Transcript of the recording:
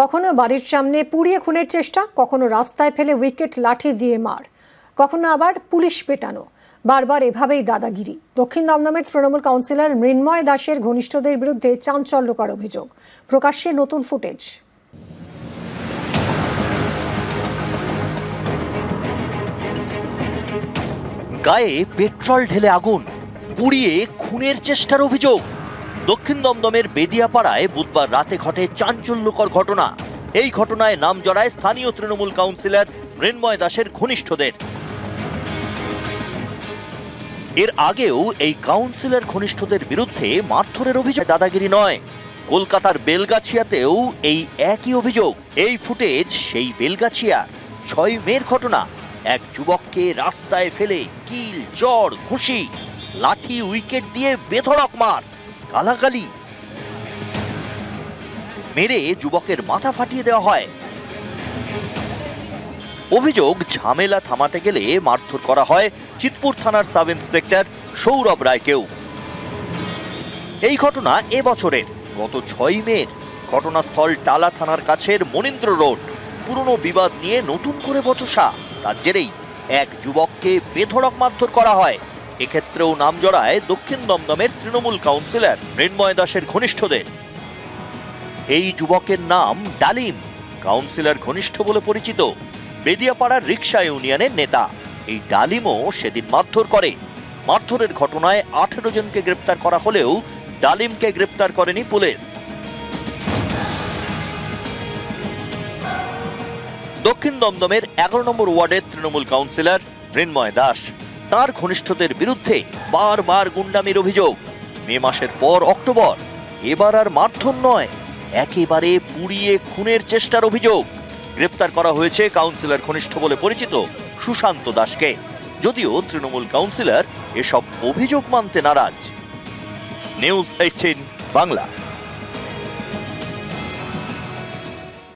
কখনো বাড়ির সামনে পুড়িয়ে খুনের চেষ্টা, কখনো রাস্তায় ফেলে উইকেট, লাঠি দিয়ে মার, কখনো আবার পুলিশ পেটানো। বারবার এভাবেই দাদাগিরি। দক্ষিণ দমদমের তৃণমূল কাউন্সিলর মৃন্ময় দাসের ঘনিষ্ঠদের বিরুদ্ধে চাঞ্চল্যকর অভিযোগ। প্রকাশ্যে নতুন ফুটেজ। গায়ে পেট্রোল ঢেলে আগুন, পুড়িয়ে খুনের চেষ্টার অভিযোগ। দক্ষিণ দমদমের বেদিয়াপাড়ায় বুধবার রাতে ঘটে চাঞ্চল্যকর ঘটনা। এই ঘটনায় নাম জড়ায় স্থানীয় তৃণমূল কাউন্সিলর মৃন্ময় দাসের ঘনিষ্ঠদের। এর আগেও এই কাউন্সিলর ঘনিষ্ঠদের বিরুদ্ধে মারধরের অভিযোগ দাদাগিরি নয়। কলকাতার বেলগাছিয়াতেও এই একই অভিযোগ। এই ফুটেজ সেই বেলগাছিয়া। ছয় মের ঘটনা। এক যুবককে রাস্তায় ফেলে কিল চড় ঘুষি, লাঠি, উইকেট দিয়ে বেধড়ক মার। গালাগালি। মেরে যুবকের মাথা ফাটিয়ে দেওয়া হয়। অভিযোগ, ঝামেলা থামাতে গেলে মারধর করা হয় চিতপুর থানার সাব ইন্সপেক্টর সৌরভ রায়কেও। এই ঘটনা এবছরের গত ছয় মের। ঘটনাস্থল টালা থানার কাছের মনীন্দ্র রোড। পুরনো বিবাদ নিয়ে নতুন করে বচসা। তার জেরেই এক যুবককে বেধড়ক মারধর করা হয়। এক্ষেত্রেও নাম জড়ায় দক্ষিণ দমদমের তৃণমূল কাউন্সিলর মৃন্ময় দাসের ঘনিষ্ঠদের। এই যুবকের নাম ডালিম, কাউন্সিলর ঘনিষ্ঠ বলে পরিচিত বেদিয়াপাড়ার রিক্সা ইউনিয়নের নেতা। এই ডালিমও সেদিন মারধর করে। মারধরের ঘটনায় আঠেরো জনকে গ্রেপ্তার করা হলেও ডালিমকে গ্রেপ্তার করেনি পুলিশ। দক্ষিণ দমদমের এগারো নম্বর ওয়ার্ডের তৃণমূল কাউন্সিলর মৃন্ময় দাস। তার ঘনিষ্ঠদের বিরুদ্ধে বারবার গুন্ডামির অভিযোগ। মে মাসের পর অক্টোবর, এবার আর মারধর নয়, একেবারে পুড়িয়ে খুনের চেষ্টার অভিযোগ। গ্রেপ্তার করা হয়েছে কাউন্সিলর ঘনিষ্ঠ বলে পরিচিত সুশান্ত দাসকে, যদিও তৃণমূল কাউন্সিলর এসব অভিযোগ মানতে নারাজ। News Eighteen, Bangla.